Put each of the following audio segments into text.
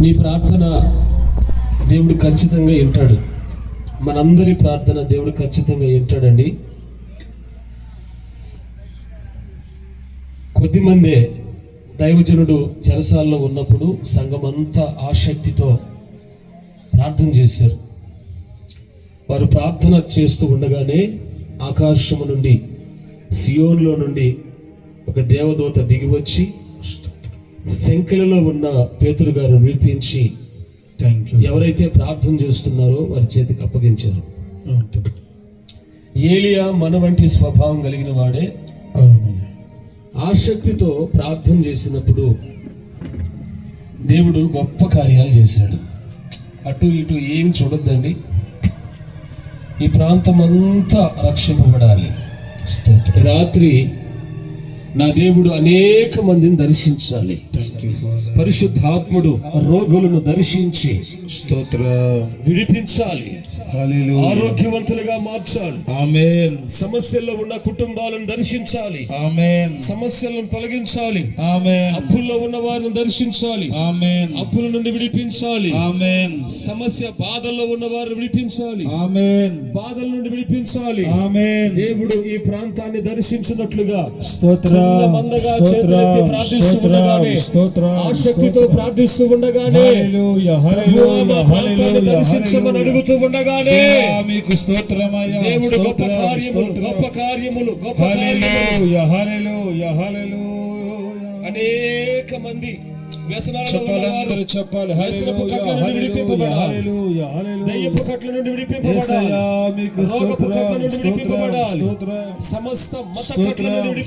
నీ ప్రార్థన దేవుడు ఖచ్చితంగా వింటాడు. మనందరి ప్రార్థన దేవుడు ఖచ్చితంగా వింటాడండి. కొద్దిమందే దైవజనుడు చెరసాల్లో ఉన్నప్పుడు సంఘమంతా ఆసక్తితో ప్రార్థన చేశారు. వారు ప్రార్థన చేస్తూ ఉండగానే ఆకాశము నుండి సియోన్లో నుండి ఒక దేవదూత దిగి వచ్చి శంకలలో ఉన్న పేతురు గారు విడిపించి థ్యాంక్ యూ ఎవరైతే ప్రార్థన చేస్తున్నారో వారి చేతికి అప్పగించారు. ఏలియా మన వంటి స్వభావం కలిగిన వాడే. ఆసక్తితో ప్రార్థన చేసినప్పుడు దేవుడు గొప్ప కార్యాలు చేశాడు. అటు ఇటు ఏం చూడొద్దండి. ఈ ప్రాంతం అంతా రక్షింపబడాలి రాత్రి నా దేవుడు అనేక మందిని దర్శించాలి. పరిశుద్ధాత్ముడు రోగులను దర్శించి స్తోత్ర. విడిపించాలి. ఆరోగ్యవంతులుగా మార్చాలి. ఆమేన్ సమస్యల్లో ఉన్న కుటుంబాలను దర్శించాలి. ఆమేన్ సమస్యలను తొలగించాలి. ఆమేన్ అప్పుల్లో ఉన్న వారిని దర్శించాలి. ఆమేన్ అప్పుల నుండి విడిపించాలి. ఆమేన్ సమస్య బాధల్లో ఉన్న వారిని విడిపించాలి. ఆమేన్ బాధల నుండి విడిపించాలి. ఆమేన్ దేవుడు ఈ ప్రాంతాన్ని దర్శించినట్లుగా స్తోత్ర. ఆసక్తితో ప్రార్థిస్తూ ఉండగానే దర్శించమని అడుగుతూ ఉండగానే దేవా, మీకు స్తోత్రమయ్యా దేవుడు గొప్ప స్తోత్రం కార్యములు స్తోత్రం గొప్ప కార్యములు గొప్ప కార్యములు. హల్లెలూయా హల్లెలూయా హల్లెలూయా. అనేక మంది వ్యసనాలలో చెప్పాలి? నుండి విడిపింపబడాలి. దయ్యపు కట్ల నుండి సమస్త మత కట్ల నుండి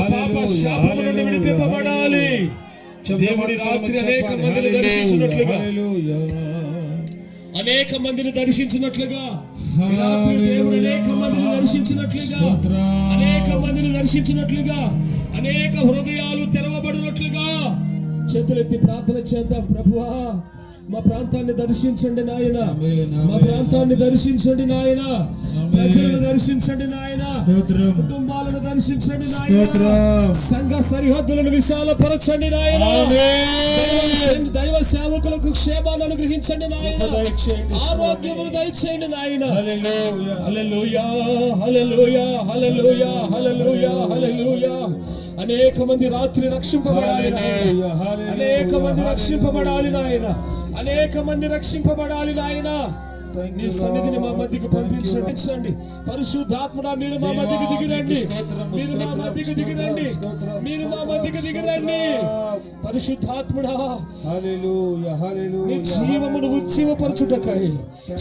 పాప నుండి దేవుడి రాత్రి అనేక మందిని దర్శించినట్లుగా. అనేక మందిని దర్శించినట్లుగా. దేవుడు అనేక మందిని దర్శించినట్లుగా అనేక మందిని దర్శించినట్లుగా అనేక హృదయాలు తెరవబడినట్లుగా. చేతులెత్తి ప్రార్థన చేద్దాం ప్రభువా. మా ప్రాంతాన్ని దర్శించండి నాయన. మా ప్రాంతాన్ని దర్శించండి నాయన. ప్రజలను దర్శించండి నాయన. కుటుంబాలను దర్శించండి నాయన. సంఘ సరిహద్దులను విశాలపరచండి నాయన. దైవ సేవకులకు క్షేమాన్ని అనుగ్రహించండి నాయన. దయచేయండి ఆరోగ్యమును దయచేయండి నాయన. అనేక మంది రాత్రి రక్షింపబడాలి అనేక మంది రక్షింపబడాలి నాయన. అనేక మంది రక్షింపబడాలి నాయన. నీ సన్నిధిని మా మధ్యకి పంపించండి. పరిశుద్ధాత్ముడా మీరు మా మధ్యకి దిగిరండి. మీరు మా మధ్యకి దిగిరండి. మీరు మా మధ్యకి దిగిరండి. పరిశుద్ధాత్ముడా హల్లెలూయా నీ జీవమును ఉజ్జీవపరచుటకై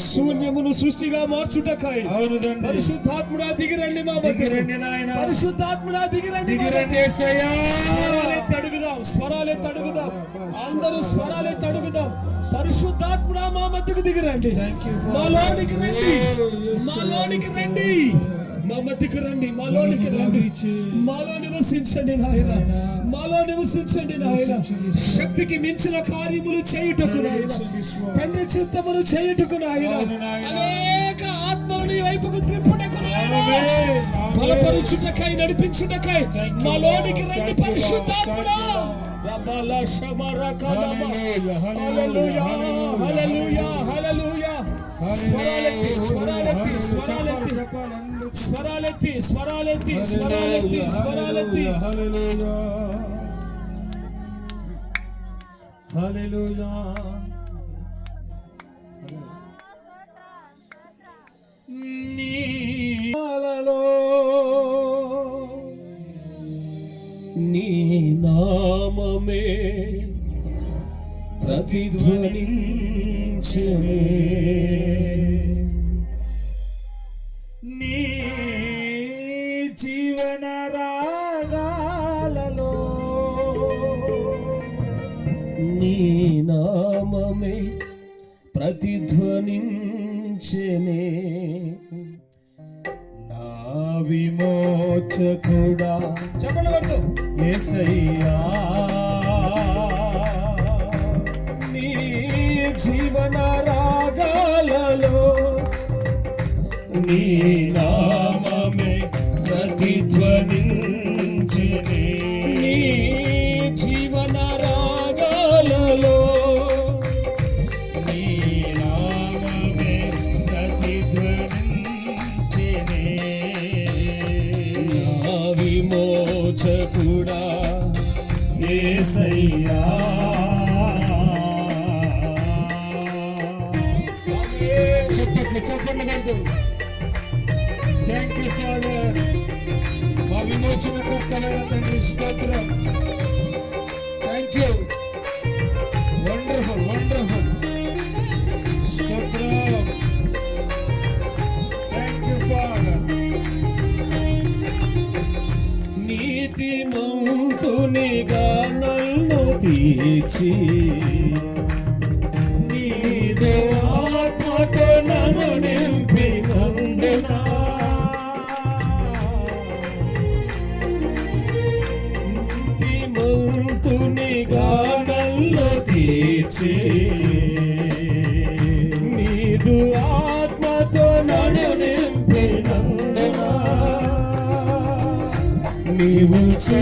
శూన్యమును సృష్టిగా మార్చుటకై పరిశుద్ధాత్ముడా దిగిరండి మా పరిశుద్ధాత్ముడా దిగిరండి అడుగుదాం స్వరాలెత్తి అడుగుదాం అందరూ స్వరాలెత్తి అడుగుదాం పరిశుద్ధాత్ముడా మా మధ్యకు దిగిరండి. మాలోనికి రండి. మాలోనికి రండి. మా మధ్యకు రండి మాలోనికి రండి. మాలో నివసించండి నాయన. మాలో నివసించండి నాయన. శక్తికి మించిన కార్యములు చేయుటకు నాయన. తండ్రి చిత్తమును చేయుటకు నాయన. అనేక ఆత్మలను వైపుకు త్రిప్పుటకు బలపరుచుటకై నడిపించుటకై మాలోనికి రండి పరిశుద్ధాత్ముడా. రబల శమర కలమ హల్లెలూయా హల్లెలూయా. హల్లెలూయా స్వరాలెత్తి స్వరాలెత్తి స్వరాలెత్తి. స్వరాలెత్తి స్వరాలెత్తి స్వరాలెత్తి స్వరాలెత్తి. నీలలో నీ నామమే ప్రతిధ్వనించమే. ప్రతిధ్వనించనే నా విమోచకుడా చెప్పండి కొట్టు. యేసయ్యా నీ జీవన రాగాలలో నీ నామమే ప్రతిధ్వనించనే చేసి నీదు ఆత్మతో నన్ను నింపినందున నీవు చూ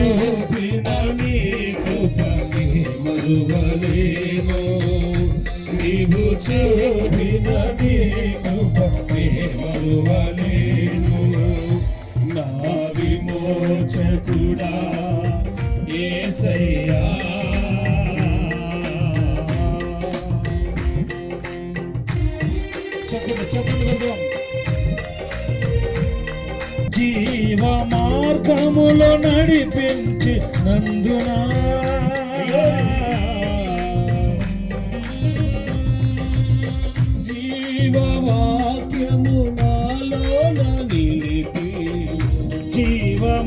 జీవ మార్గములో నడిపించి నందునా.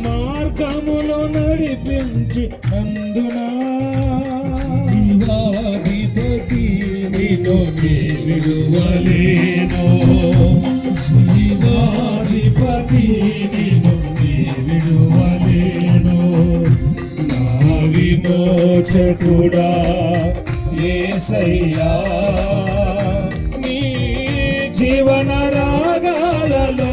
మార్గములో నడిపించి అందునా జీవాధిపతి నిలో నే విడువలేను జీవాధిపతి విడువలేను నా విమోచకుడా ఏసయ్యా నీ జీవన రాగాలలో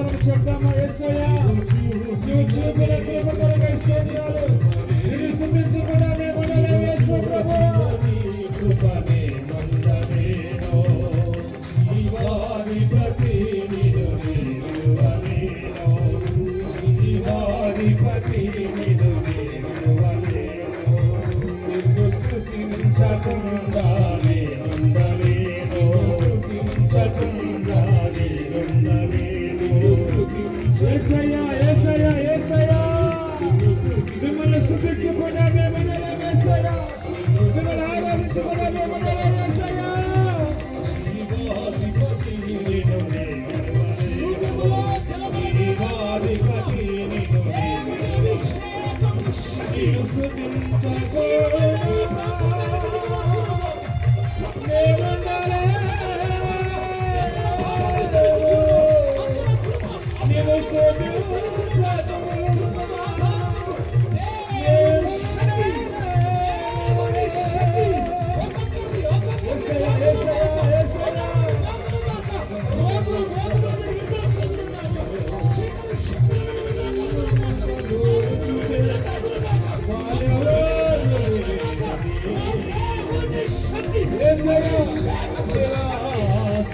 అందరం చెప్తామా ఎస్ఐయా నువ్వు చూపుల కృప Thank you.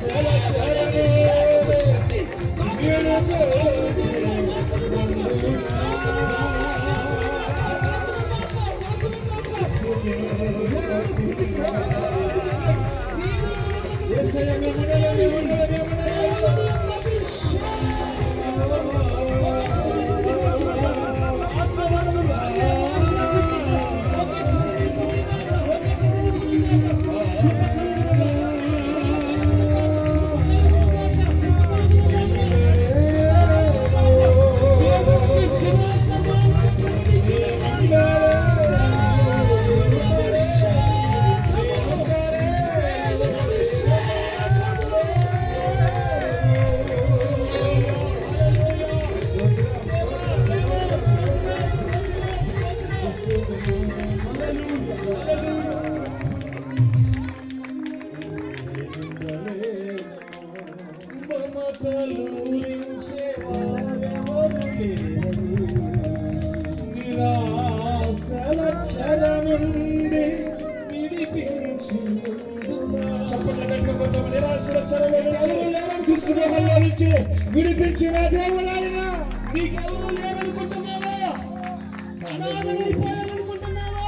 Yeah. నుండి చప్పట్లు గట్టిగా కొడదాం. నిరాశల చెర నుంచి దుష్టుగ్రహాల నుంచి విడిపించిన దేవుడాయన నీకెవరు లేరనుకుంటున్నావా అనాథనైపోయాలనుకుంటున్నావా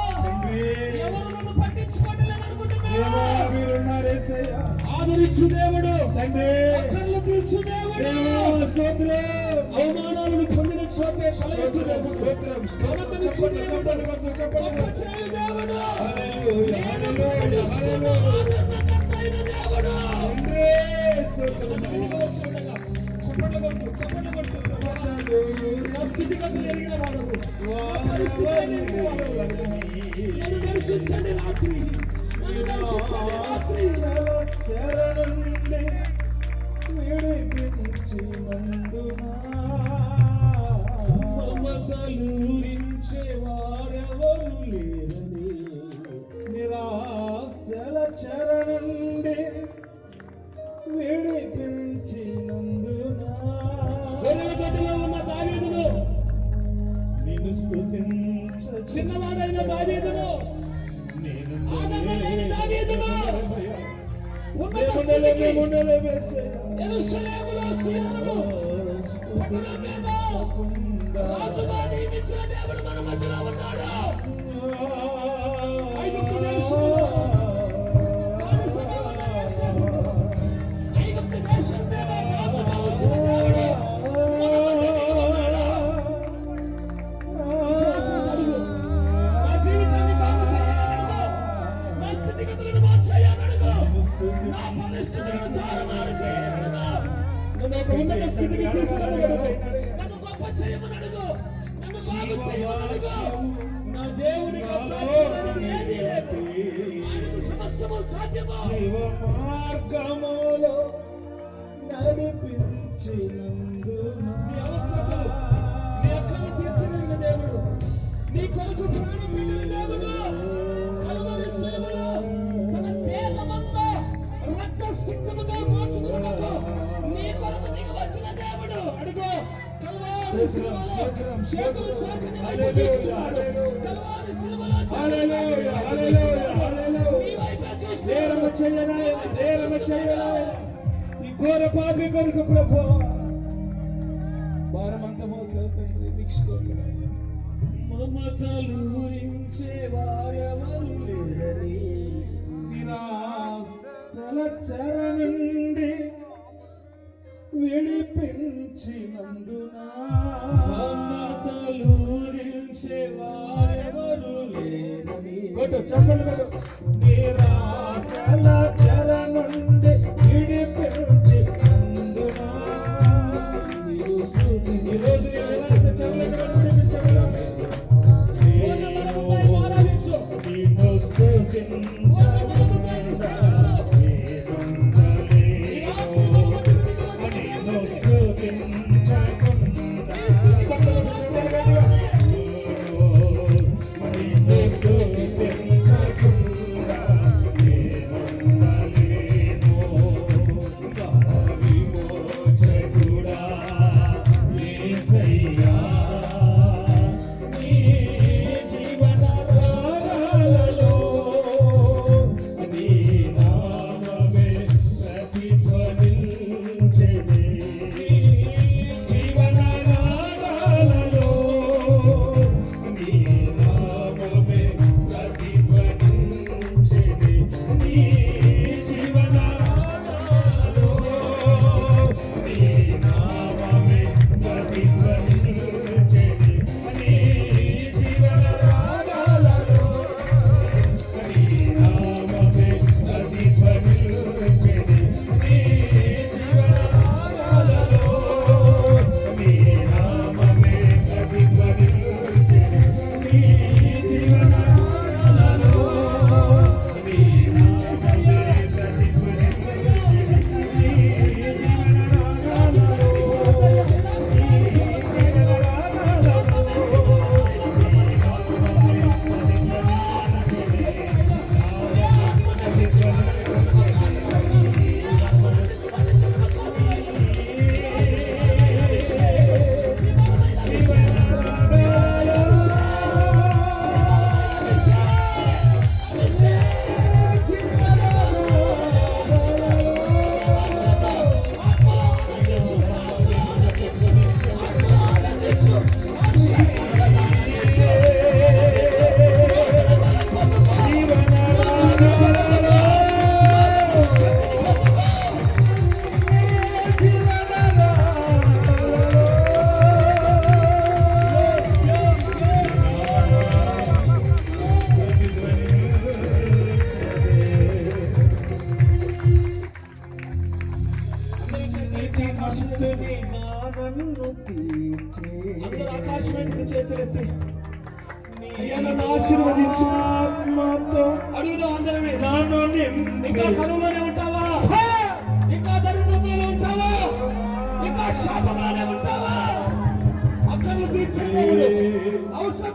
ఎవరు నన్ను పట్టించుకోవట్లేదనుకుంటున్నావా మీరున్నారేసయ్యా ఆదరించు దేవుడు. తండ్రి. తీర్చు దేవుడు. దేవా, స్తోత్రం. అవమానాలను స్తోత్రం చెప్పండి చెప్పండి హల్లెలూయా, హల్లెలూయా, హల్లెలూయా. తండ్రి, స్తోత్రం. నీలో చూడగా చప్పట్లు కొడుతూ చప్పట్లు కొడుతూ ప్రభా, నా స్థితిగతులు ఎరిగిన వాడు నా పరిస్థితులు ఎరిగిన వాడు నన్ను దర్శించండి రాత్రి. నన్ను దర్శించండి రాత్రి. చల చెర నుండి విడిపించినందునా మమతలూరించే వారెవరు లేరని నిరాశల చెర నుండి విడిపించినందునా ఉన్న దావీదును నిన్ను స్తుతించ చిన్నవాడైన దావీదును నేను దావీదును ఉన్నత వేసేయా. యెరూషలేములో సీయోను పట్టణం మీద రాజుగా నియమించిన దేవుడు మన మధ్యలో ఉన్నాడు. ఐగుప్తు దేశంలో నన్ను బాగు నా జీవ మార్గములో నీ అవసరతలు, నీ అక్కలు తీర్చగలిగిన దేవుడు. నీ కొరకు ప్రాణం ఈ ఘోర పాపి కొరకు ప్రభు భారమంత మోసావు తండ్రి నీకు స్తోత్రం మమతలూరించే వారెవరు లేరని నిరాశల చెర నుండి విడిపించినందునా మమతలూరించే వారెవరు లేరని కొట్టు చెప్పండి కొట్టు. నుండి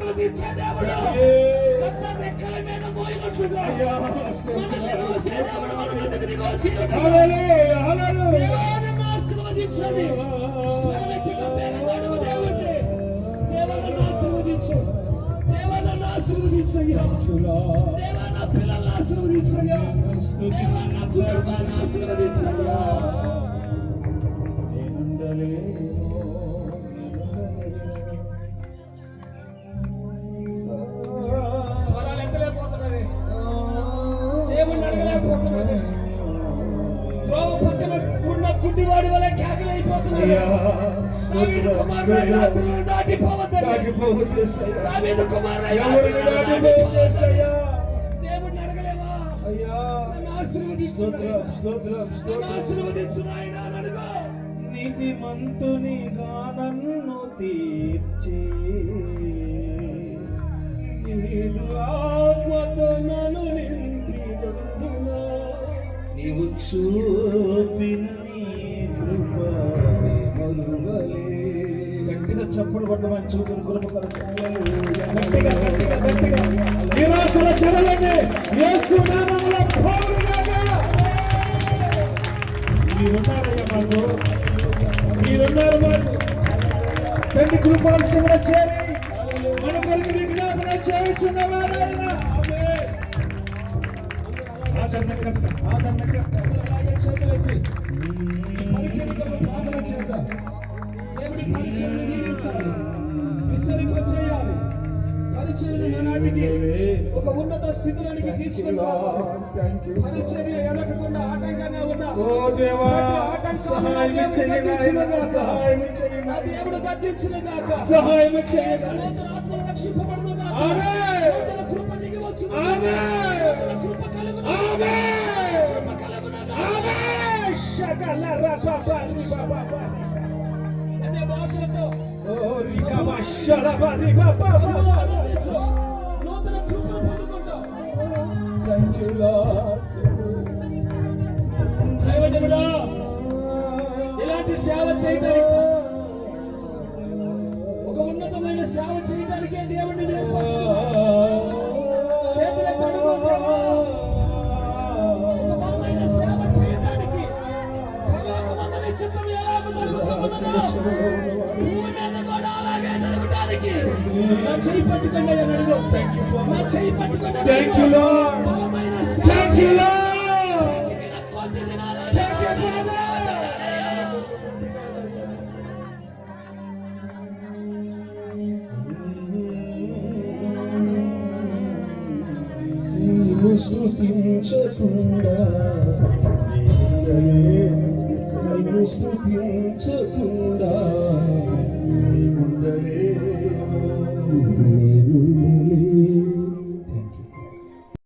అవసరతలు తీర్చే దేవుడు కన్న రెక్కల మీద మోయినట్లుగా మనల్ని మోసే దేవుడు మన మీదకి దిగి వచ్చి ఉన్నాడు. హల్లెలూయా హల్లెలూయా దేవాన్ని ఆశీర్వదించండి స్వరమెత్తి గంభీరంగా అడుగు దేవుణ్ణి. దేవా నన్ను ఆశీర్వదించు దేవా నన్ను ఆశీర్వదించయ్యా దేవా నా పిల్లల్ని ఆశీర్వదించయ్యా దేవా నా కుటుంబాన్ని ఆశీర్వదించయ్యా దేవుణ్ణి అడగలేవా అయ్యా నన్ను ఆశీర్వదించు స్తోత్రం అడుగు నీతిమంతునిగా నన్ను నీదు ఆత్మతో నన్ను నీవు చూపిన మరువలే గట్టిగా చప్పుడు కొట్టమని చూపుని కృప గట్టిగా గట్టిగా గట్టిగా. నిరాశల చెరలని యేసు నామములో పోరుగాక మీరున్నారయ్యా మాకు. మీరున్నారు మాకు. తండ్రి కృపాల్సిన చేరి మన కొరకు విజ్ఞాపన చేయుచున్నవారాయన ఆదరణ కట్ట ఆదరణ కట్ట అలాగే చేతులెత్తి పరిచర్యకు ప్రార్థన చేద్దాం దేవుడి ఒక ఉన్నత స్థితిలోనికి తీసుకెళ్ళాలి పరిచర్య ఆటంకంగా ఉన్న సహాయం సహాయం దేవుడు గద్దించిన సహాయం కృప దిగి వచ్చు కృప కృప భాషలతో. నూతన కృపను పొందుకుంటాం థాంక్ యూ దైవజనుడా ఇలాంటి సేవ చేయడానికి చిత్తం ఎలాగ జరుగుతున్నదో భూమి మీద కూడా అలాగే జరగడానికి నా చేయి పట్టుకోండి అని అడుగు నా చేయి పట్టుకోండి అని థాంక్ యూ అడుగు. లార్డ్ బలమైన సేవ థాంక్ యూ లార్డ్ చేయడానికి కొద్ది దినాలు థాంక్ యూ బలమైన సేవ ఫాదర్ చేయాలయ్యా.